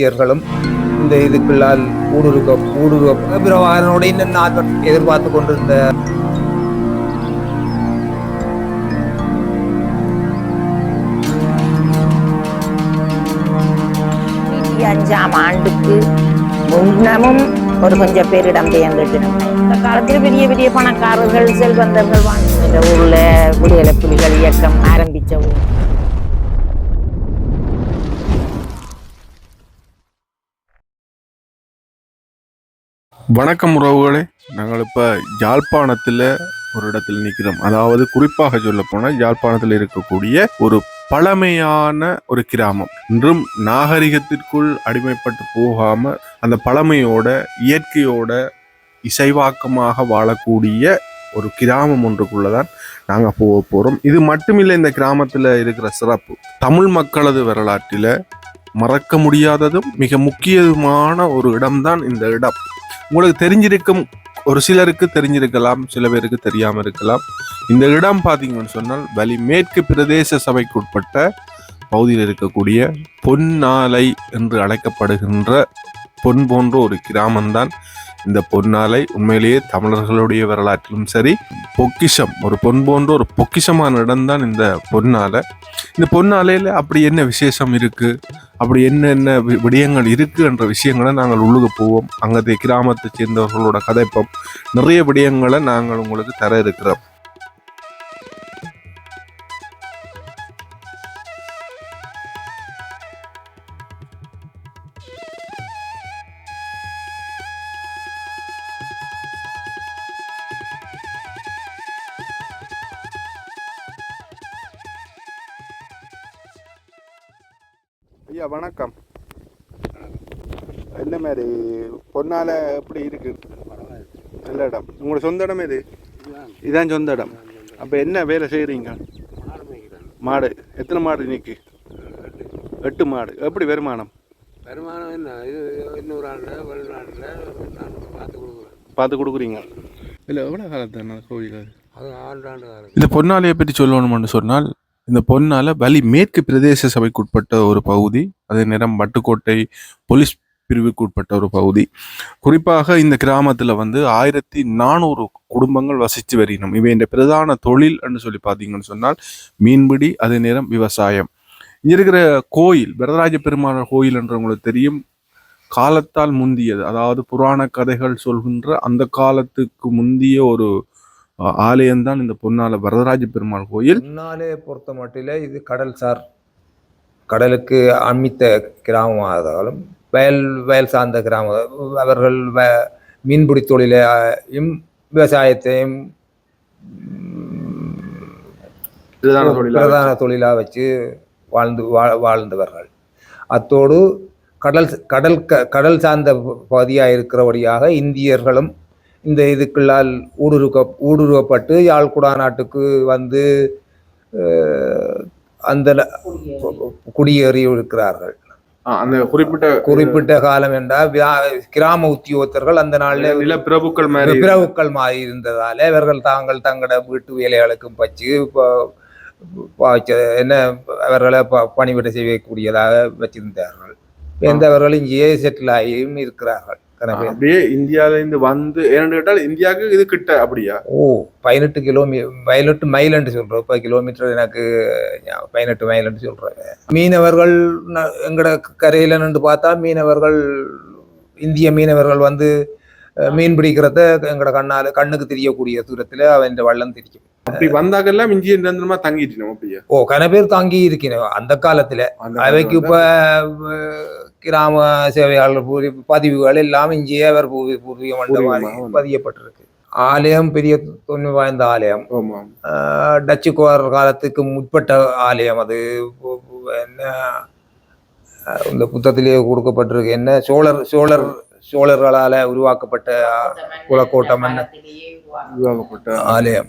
இந்தியர்களும் இந்த இதுக்குள்ளால் ஊடுருக்க ஊடுருவ பிரபாகரனோட இன்னும் நான் எதிர்பார்த்து கொண்டிருந்த அஞ்சாம் ஆண்டுக்கு முன்னமும் ஒரு கொஞ்சம் பேரிடம் இடம்பெயர்ந்துட்டு இந்த காலத்தில் பெரிய பெரிய பணக்காரர்கள் செல்வந்தர்கள் வாழ்ந்து இந்த ஊர்ல விடுதலை புலிகள் இயக்கம் ஆரம்பிச்ச ஊர். வணக்கம் உறவுகளே. நாங்கள் இப்போ யாழ்ப்பாணத்தில் ஒரு இடத்தில் நிற்கிறோம். அதாவது குறிப்பாக சொல்ல போனால் யாழ்ப்பாணத்தில் இருக்கக்கூடிய ஒரு பழமையான ஒரு கிராமம். இன்றும் நாகரிகத்திற்குள் அடிமைப்பட்டு போகாம அந்த பழமையோட இயற்கையோட இசைவாக்கமாக வாழக்கூடிய ஒரு கிராமம் ஒன்றுக்குள்ளதான் நாங்கள் போக போகிறோம் இது மட்டுமில்லை இந்த கிராமத்தில் இருக்கிற சிறப்பு. தமிழ் மக்களது வரலாற்றில் மறக்க முடியாததும் மிக முக்கியமான ஒரு இடம்தான் இந்த இடம். உங்களுக்கு தெரிஞ்சிருக்கும் ஒரு சிலருக்கு தெரிஞ்சிருக்கலாம் சில பேருக்கு தெரியாமல் இருக்கலாம். இந்த இடம் பார்த்தீங்கன்னு சொன்னால் வலி மேற்கு பிரதேச சபைக்குட்பட்ட பகுதியில் இருக்கக்கூடிய பொன்னாலை என்று அழைக்கப்படுகின்ற பொன் போன்ற ஒரு கிராமம்தான் இந்த பொன்னாலை உண்மையிலேயே தமிழர்களுடைய வரலாற்றிலும் சரி பொக்கிஷம் ஒரு பொன் போன்ற ஒரு பொக்கிஷமான இடம்தான் இந்த பொன்னாலை. இந்த பொன்னாலையில் அப்படி என்ன விசேஷம் இருக்குது அப்படி என்னென்ன வி- விடயங்கள் இருக்குன்ற விஷயங்களை நாங்கள் உள்ளுக போவோம். அங்கே கிராமத்தை சேர்ந்தவர்களோட கதைப்போம் நிறைய விடயங்களை நாங்கள் உங்களுக்கு தர இருக்கிறோம். ஐயா வணக்கம். என்ன மாதிரி பொன்னால எப்படி இருக்கு? நல்ல இடம். உங்களோட சொந்த இடம் இது இதான் சொந்த இடம். அப்போ என்ன வேலை செய்கிறீங்க மாடு. எத்தனை மாடு இன்னைக்கு? எட்டு மாடு. எப்படி வருமானம்? வருமானம் என்ன? இது இன்னொரு ஆண்டில் வெளிநாட்டில் நான் பார்த்து கொடுக்குறேன். பார்த்து கொடுக்குறீங்க. இல்லை எவ்வளோ காலத்து கோவில் அது அது ஆண்டாண்டு காலம். இந்த பொன்னாலையை பற்றி சொல்லணும்னு சொன்னால் இந்த பொண்ணால் வலி மேற்கு பிரதேச சபைக்குட்பட்ட ஒரு பகுதி அதே நேரம் வட்டுக்கோட்டை போலீஸ் பிரிவுக்கு உட்பட்ட ஒரு பகுதி. குறிப்பாக இந்த கிராமத்தில் வந்து ஆயிரத்தி நானூறு குடும்பங்கள் வசித்து வருகிறோம் இவை இந்த பிரதான தொழில் என்று சொல்லி பார்த்தீங்கன்னு சொன்னால் மீன்பிடி அதே நேரம் விவசாயம். இங்கே இருக்கிற கோயில் வரதராஜ பெருமாள் கோயில் என்று உங்களுக்கு தெரியும். காலத்தால் முந்தியது. அதாவது புராண கதைகள் சொல்கின்ற அந்த காலத்துக்கு முந்திய ஒரு ஆலயம்தான் இந்த பொன்னால வரதராஜ பெருமாள் கோயில். முன்னாலே பொறுத்த மட்டில் இது கடல் சார். கடலுக்கு அண்மித்த கிராமமாகவும் வயல் வயல் சார்ந்த கிராமம். அவர்கள் வ மீன்பிடி தொழிலையும் விவசாயத்தையும் பிரதான தொழிலாக வச்சு. வாழ்ந்து வா- வாழ்ந்தவர்கள். அத்தோடு கடல் கடல் க- கடல் சார்ந்த பகுதியாக இருக்கிறபடியாக இந்தியர்களும் இந்த இதுக்குள்ளால் ஊடுருக்க ஊடுருவப்பட்டு யாழ்குடா நாட்டுக்கு வந்து அந்த குடியேறி இருக்கிறார்கள். அந்த குறிப்பிட்ட குறிப்பிட்ட காலம் என்றால் கிராம உத்தியோகத்தர்கள் அந்த நாளில் நில பிரபுக்கள் மாதிரி இருந்ததால இவர்கள் தாங்கள் தங்களோட வீட்டு வேலைகளுக்கும் பச்சு என்ன அவர்களை பணிவிட செய்யக்கூடியதாக வச்சிருந்தார்கள். எந்தவர்கள் இங்கேயே செட்டில் ஆகியும் இருக்கிறார்கள். அப்படியே இந்தியால இருந்து வந்து ஏன்னு கேட்டால் இந்தியாவுக்கு இது கிட்ட அப்படியா? ஓ பதினெட்டு கிலோமீ பதினெட்டு மைல் என்று சொல்றோம். இப்போ கிலோமீட்டர் எனக்கு பதினெட்டு மைல் என்று சொல்றாங்க மீனவர்கள் எங்கட கரையில நின்று பார்த்தா மீனவர்கள் இந்திய மீனவர்கள் வந்து மீன் பிடிக்கிறத எங்கட கண்ணால கண்ணுக்கு தெரியக்கூடிய தூரத்துல அவன் வள்ளம் தெரியும். அப்படி வந்தாக்கெல்லாம் இந்திய நிரந்தரமா தங்கிட்டோம் அப்படியா. ஓ கன பேர் தாங்கி இருக்கிறோம் அந்த காலத்துல. அவைக்கு இப்ப கிராம சேவையாளர் பதிவுகள் எல்லாம் இங்கேயே அவர் பூர்வீ- பூர்வீகமாக வந்து. பதியப்பட்டிருக்கு. ஆலயம் பெரிய தொன்மை வாய்ந்த ஆலயம். டச்சுக்கோர் காலத்துக்கு முற்பட்ட ஆலயம் அது. என்ன இந்த புத்தகத்திலேயே கொடுக்கப்பட்டிருக்கு. என்ன சோழர் சோழர் சோழர்களால உருவாக்கப்பட்ட குலக்கோட்டை மன்னர் உருவாக்கப்பட்ட ஆலயம்.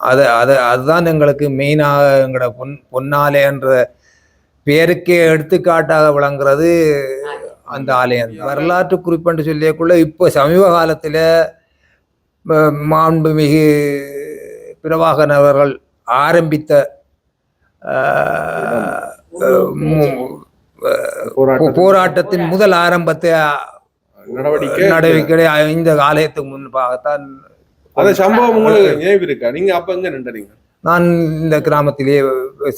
அது அது அதுதான் எங்களுக்கு மெயினாக எங்களோட பொன் பொன்னாலயன்ற பேருக்கே எடுத்துக்காட்டாக விளங்குறது அந்த ஆலயம். வரலாற்று குறிப்பென்று சொல்லியக்குள்ள இப்போ சமீப காலத்தில் மாண்புமிகு பிரபாகரன் அவர்கள் ஆரம்பித்த போராட்டத்தின் முதல் ஆரம்பத்தை நடவடிக்கை. நடவடிக்கை இந்த காலத்துக்கு முன்பாகத்தான் அந்த சம்பவம் உங்களுக்கு நினைவு இருக்கா? நீங்க அப்ப எங்க நின்றீங்க? நான் இந்த கிராமத்திலே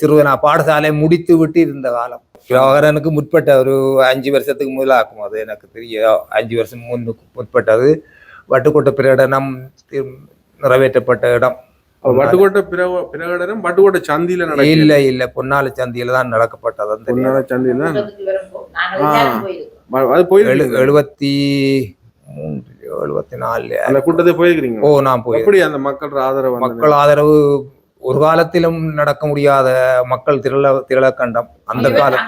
சிறுவனா பாடசாலை முடித்து விட்டு இருந்த காலம். பிரபாகரனுக்கு முற்பட்ட ஒரு அஞ்சு வருஷத்துக்கு முதலாக்கும் அது எனக்கு தெரியும். அஞ்சு வருஷம் முன்னுக்கு முற்பட்டது. வட்டுக்கோட்டை பிரகடனம் நிறைவேற்றப்பட்ட இடம். வட்டுக்கோட்டை பிர- பிரகடனம் வட்டுக்கோட்டை சந்தியில இல்ல இல்ல பொன்னால சந்தியில தான் நடக்கப்பட்டது. அந்த பொன்னான சந்தியில அது எழுபத்தி மூன்று. எழுபத்தி நாலு அந்த கூட்டத்துக்கு போயிருக்கிறீங்க ஓ நான் போய் எப்படி அந்த மக்கள் ஆதரவு? மக்கள் ஆதரவு ஒரு காலத்திலும் நடக்க முடியாத மக்கள் திரள திரள கண்டம் அந்த காலம்.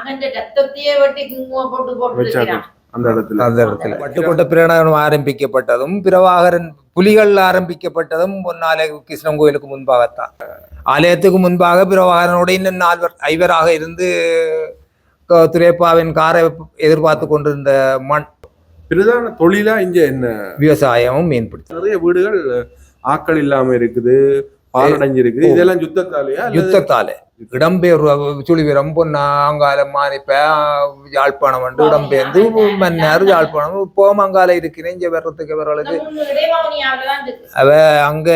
அந்த இடத்துல. அந்த இடத்துல. பட்டுக்கோட்டை பிரகடனம் ஆரம்பிக்கப்பட்டதும் பிரபாகரன் புலிகள் ஆரம்பிக்கப்பட்டதும் பொன்னாலை கிருஷ்ணன் கோயிலுக்கு முன்பாகத்தான். ஆலயத்துக்கு முன்பாக பிரபாகரனோட இன்னும் நால்வர் ஐவராக இருந்து துரைப்பாவின் காரை எதிர்பார்த்து கொண்டிருந்த மண் பிரதான தொழிலா இங்க என்ன? விவசாயமும் மீன்பிடித்தல் நிறைய வீடுகள் ஆக்கள் இல்லாம இருக்குது பாலடைஞ்சு இருக்குது இதெல்லாம் யுத்தத்தாலேயா யுத்தத்தாலே. இடம்பெயர் சுழிவரம் பொன்னாங்காலம் மானிப்ப யாழ்ப்பாணம் வந்து இடம்பெயர்ந்து மன்னர் யாழ்ப்பாணம். இப்போ அங்கால இருக்கிறேன் இங்க வர்றதுக்கு இவர்களுக்கு. அவ அங்க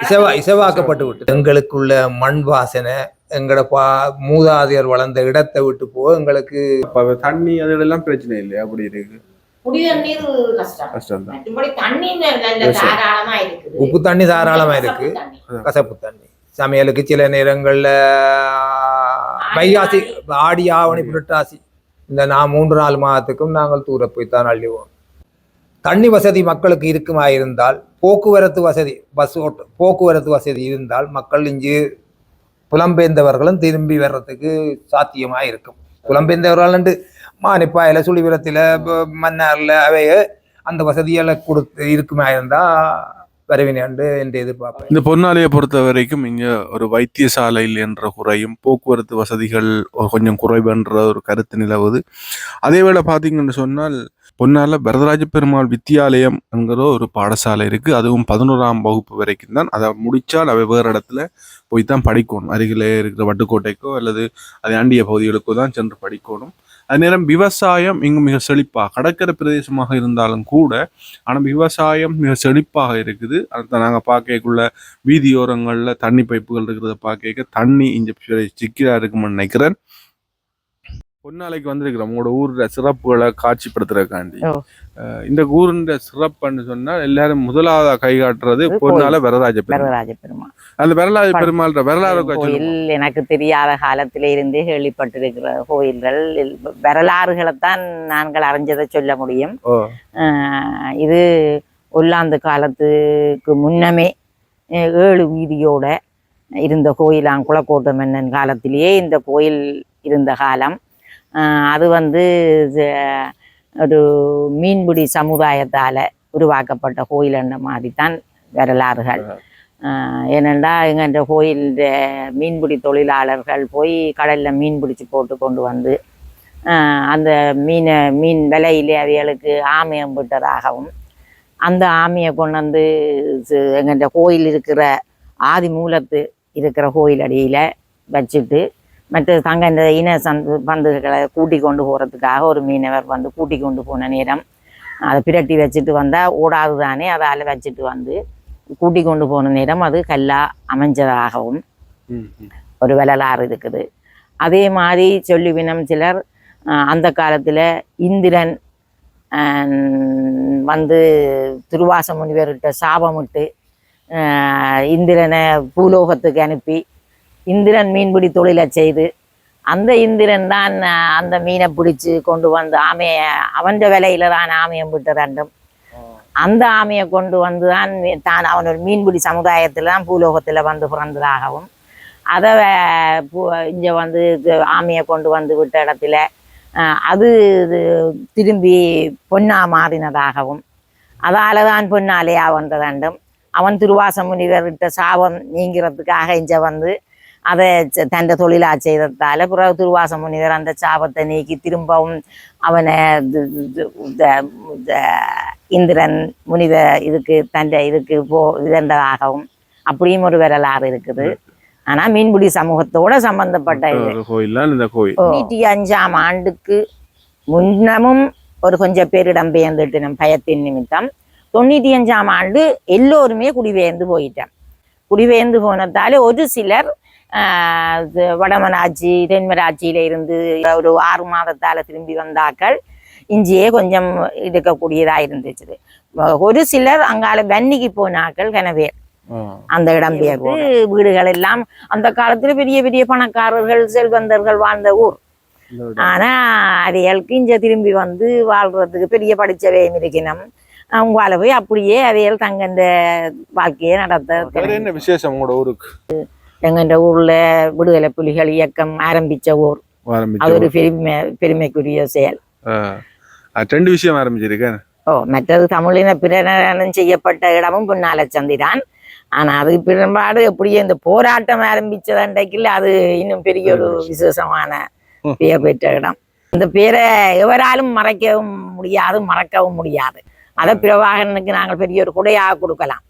இசவா இசவாக்கப்பட்டு விட்டு எங்களுக்குள்ள மண் வாசனை எங்கட பா மூதாதையர் வளர்ந்த இடத்தை விட்டு போ எங்களுக்கு அப்ப தண்ணி அதெல்லாம் பிரச்சனை இல்லையா? அப்படி இருக்கு உப்பு தண்ணி தாராளமா இருக்கு. கசப்பு தண்ணி. கசப்பு தண்ணி. சமையலுக்கு சில நேரங்கள்ல வைகாசி ஆடி. ஆவணி புரட்டாசி. இந்த நான் மூன்று நாலு மாதத்துக்கும் நாங்கள் தூர போய் தான் அள்ளிவோம். தண்ணி வசதி மக்களுக்கு இருக்குமா இருந்தால் போக்குவரத்து வசதி பஸ் ஓட்ட போக்குவரத்து வசதி இருந்தால் மக்கள் இங்கு புலம்பெயர்ந்தவர்களும் திரும்பி வர்றதுக்கு சாத்தியமாக இருக்கும். புலம்பெயர்ந்தவர்கள் மானிப்பாயில சுழிபுரத்தில் மன்னாரில் அவைய அந்த வசதிகளை கொடுத்து இருக்குமா இருந்தால் வரவினாண்டு என்று எதிர்பார்ப்பேன். இந்த பொன்னாலையை பொறுத்த வரைக்கும் இங்கே ஒரு வைத்தியசாலையில் என்ற குறையும் போக்குவரத்து வசதிகள் கொஞ்சம் கொஞ்சம் குறைவுன்ற ஒரு கருத்து நிலவுது. அதே வேளை பார்த்தீங்கன்னு சொன்னால் பொன்னால வரதராஜ பெருமாள் வித்தியாலயம் என்கிற ஒரு பாடசாலை இருக்குது அதுவும் பதினோராம் வகுப்பு வரைக்கும் தான். அதை முடித்தால் அவை வேறு இடத்துல போய் தான் படிக்கணும். அருகிலே இருக்கிற வட்டுக்கோட்டைக்கோ அல்லது அதை ஆண்டிய பகுதிகளுக்கோ தான் சென்று படிக்கணும். அது நேரம் விவசாயம் இங்கு மிக செழிப்பாக கடற்கரை பிரதேசமாக இருந்தாலும் கூட ஆனால் விவசாயம் மிக செழிப்பாக இருக்குது. அதை நாங்கள் பார்க்கக்குள்ள வீதியோரங்களில் தண்ணி பைப்புகள் இருக்கிறத பார்க்க தண்ணி இங்கே சிக்கிதாக இருக்குமென்னு நினைக்கிறேன். பொன்னாலைக்கு வந்திருக்கிறோம் உங்களோட ஊரோட சிறப்புகளை காட்சிப்படுத்துறதுக்காண்டி. இந்த ஊரின் சிறப்புன்னு சொன்னா எல்லாரும் முதலாவதா கை காட்டுறது பொன்னால வரராஜ வரதராஜ பெருமாள். அந்த வரலாறு ப- பெருமாள் வரலாறு கோயில் எனக்கு தெரியாத காலத்திலே இருந்து கேள்விப்பட்டிருக்கிற கோயில்கள். வரலாறுகளைத்தான் நாங்கள் அறிஞ்சதை சொல்ல முடியும். இது ஒல்லாந்து காலத்துக்கு முன்னமே ஏழு வீதியோட இருந்த கோயிலாம் குளக்கோட்டை மன்னன் காலத்திலேயே இந்த கோயில் இருந்த காலம். அது வந்து ஒரு மீன்பிடி சமுதாயத்தால் உருவாக்கப்பட்ட கோயில் என்ற மாதிரி தான் வரலாறுகள். ஆஹ். ஏனென்றா எங்கன்ற கோயில் மீன்பிடி தொழிலாளர்கள் போய் கடலில் மீன் பிடிச்சி போட்டு கொண்டு வந்து அந்த மீனை மீன் விலையிலே அவைகளுக்கு ஆமையம் விட்டதாகவும் அந்த ஆமையை கொண்டு வந்து எங்கள்கிட்ட கோயில் இருக்கிற ஆதி மூலத்து இருக்கிற கோயில் அடியில் வச்சுட்டு மற்ற தங்க இந்த இன சந்து பந்துகளை கூட்டி கொண்டு போகிறதுக்காக ஒரு மீனவர் வந்து கூட்டி கொண்டு போன நேரம் அதை பிரட்டி வச்சுட்டு வந்தால் ஓடாது தானே அதால் வச்சுட்டு வந்து கூட்டி கொண்டு போன நேரம் அது கல்லா அமைஞ்சதாகவும். ஒரு வரலாறு இருக்குது அதே மாதிரி சொல்லுவினம் சிலர் அந்த காலத்தில் இந்திரன் வந்து துருவாச முனிவர்கிட்ட சாபமிட்டு இந்திரனை பூலோகத்துக்கு அனுப்பி இந்திரன் மீன்பிடி தொழிலை செய்து அந்த இந்திரன் தான் அந்த மீனை பிடிச்சு கொண்டு வந்து ஆமையை அவன் விலையில தான் ஆமையை விட்டு ரெண்டும் அந்த ஆமையை கொண்டு வந்து தான் தான் அவன் ஒரு மீன்பிடி சமுதாயத்தில் தான் பூலோகத்தில் வந்து பிறந்ததாகவும் அதை இங்கே வந்து ஆமையை கொண்டு வந்து விட்ட இடத்துல அது திரும்பி பொன்னா மாறினதாகவும் அதால தான் பொன்னாலையா வந்ததாண்டும் அவன் திருவாச முனிவர்கிட்ட சாபம் நீங்கிறதுக்காக இங்கே வந்து அதை தன்னை தொழிலாக செய்ததால பிறகு திருவாச முனிவர் அந்த சாபத்தை நீக்கி திரும்பவும் அவனை இந்திரன் முனிவர் இதுக்கு தன்னை இதுக்கு போ இதன்றதாகவும் அப்படியும் ஒரு வரலாறு இருக்குது ஆனா மீன்பிடி சமூகத்தோட சம்பந்தப்பட்ட இந்த கோயில் தொண்ணூற்றி அஞ்சாம் ஆண்டுக்கு முன்னமும் ஒரு கொஞ்சம் பேர் இடம்பெயர்ந்துட்டோம் பயத்தின் நிமித்தம் தொண்ணூற்றி அஞ்சாம் ஆண்டு எல்லோருமே குடிபெயர்ந்து போயிட்டோம் குடிபெயர்ந்து போனதால ஒரு சிலர் வடமராட்சி தென்மராட்சியில இருந்து ஒரு ஆறு மாதத்தால திரும்பி வந்தாக்கள் இஞ்சியே கொஞ்சம் இருக்கக்கூடியதா இருந்துச்சு. ஒரு சிலர் அங்கால வன்னிக்கு போனாக்கள் கனவே. அந்த இடம்பெயர்வு வீடுகள் எல்லாம் அந்த காலத்துல பெரிய பெரிய பணக்காரர்கள் செல்வந்தர்கள் வாழ்ந்த ஊர். ஆனா அவைகளுக்கு இங்க திரும்பி வந்து வாழ்றதுக்கு பெரிய படிச்சவையும் இருக்கணும் அவங்களால போய் அப்படியே அவைகள் தங்கந்த வாழ்க்கையை நடத்த என்ன விசேஷம் உங்களோட ஊருக்கு? எங்கண்ட ஊர்ல விடுதலை புலிகள் இயக்கம் ஆரம்பிச்ச ஊர். அது ஒரு பெருமை பெருமைக்குரிய செயல். ரெண்டு விஷயம் ஆரம்பிச்சிருக்கேன் ஓ மற்றது தமிழின பிரகடனம் செய்யப்பட்ட இடமும் பின்னால சந்திதான். ஆனா அது பிறம்பாடு எப்படியே இந்த போராட்டம் அன்றைக்குல அது இன்னும் பெரிய ஒரு விசேஷமான. பெயர் பெற்ற இடம். இந்த பேரை எவராலும் மறைக்கவும் முடியாது மறக்கவும் முடியாது. அதை பிரபாகரனுக்கு நாங்கள் பெரிய ஒரு கொடையாக கொடுக்கலாம்.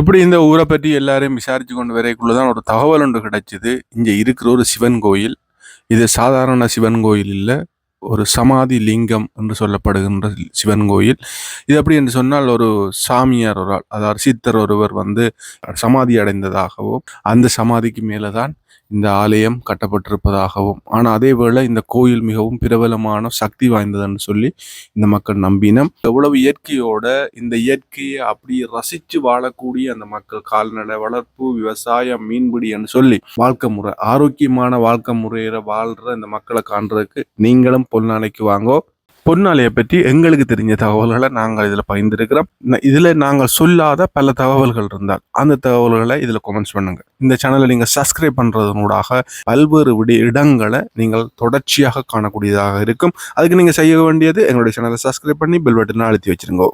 இப்படி இந்த ஊரை பற்றி எல்லாரையும் விசாரிச்சு கொண்டு வரைக்குள்ளதான் ஒரு தகவல் ஒன்று கிடைச்சிது. இங்கே இருக்கிற ஒரு சிவன் கோயில். இது சாதாரண சிவன் கோயில் இல்லை. ஒரு சமாதி லிங்கம் என்று சொல்லப்படுகின்ற சிவன் கோயில். இது எப்படி என்று சொன்னால் ஒரு சாமியார் ஒரு ஆள் அதாவது சித்தர் ஒருவர் வந்து சமாதி அடைந்ததாகவும் அந்த சமாதிக்கு மேலே தான் இந்த ஆலயம் கட்டப்பட்டிருப்பதாகவும் ஆனால் அதேவேளை இந்த கோயில் மிகவும் பிரபலமான சக்தி வாய்ந்ததுன்னு சொல்லி இந்த மக்கள் நம்பினம் எவ்வளவு இயற்கையோட இந்த இயற்கையை அப்படி ரசிச்சு வாழக்கூடிய அந்த மக்கள் கால்நடை வளர்ப்பு விவசாயம் மீன்பிடின்னு சொல்லி வாழ்க்கை முறை ஆரோக்கியமான வாழ்க்கை முறையில வாழ்ற இந்த மக்களை காண்றதுக்கு நீங்களும் பொன்னாலைக்கு வாங்கோ. பொன்னாலையை பற்றி எங்களுக்கு தெரிஞ்ச தகவல்களை நாங்கள் இதில் பகிர்ந்திருக்கிறோம். இதில் நாங்கள் சொல்லாத பல தகவல்கள் இருந்தால் அந்த தகவல்களை இதில் கமெண்ட்ஸ் பண்ணுங்க. இந்த சேனலை நீங்கள் சப்ஸ்கிரைப் பண்ணுறதனூடாக பல்வேறு விட இடங்களை நீங்கள் தொடர்ச்சியாக காணக்கூடியதாக இருக்கும். அதுக்கு நீங்கள் செய்ய வேண்டியது எங்களுடைய சேனலை சப்ஸ்கிரைப் பண்ணி பெல் பட்டனை அழுத்தி வச்சிருங்க.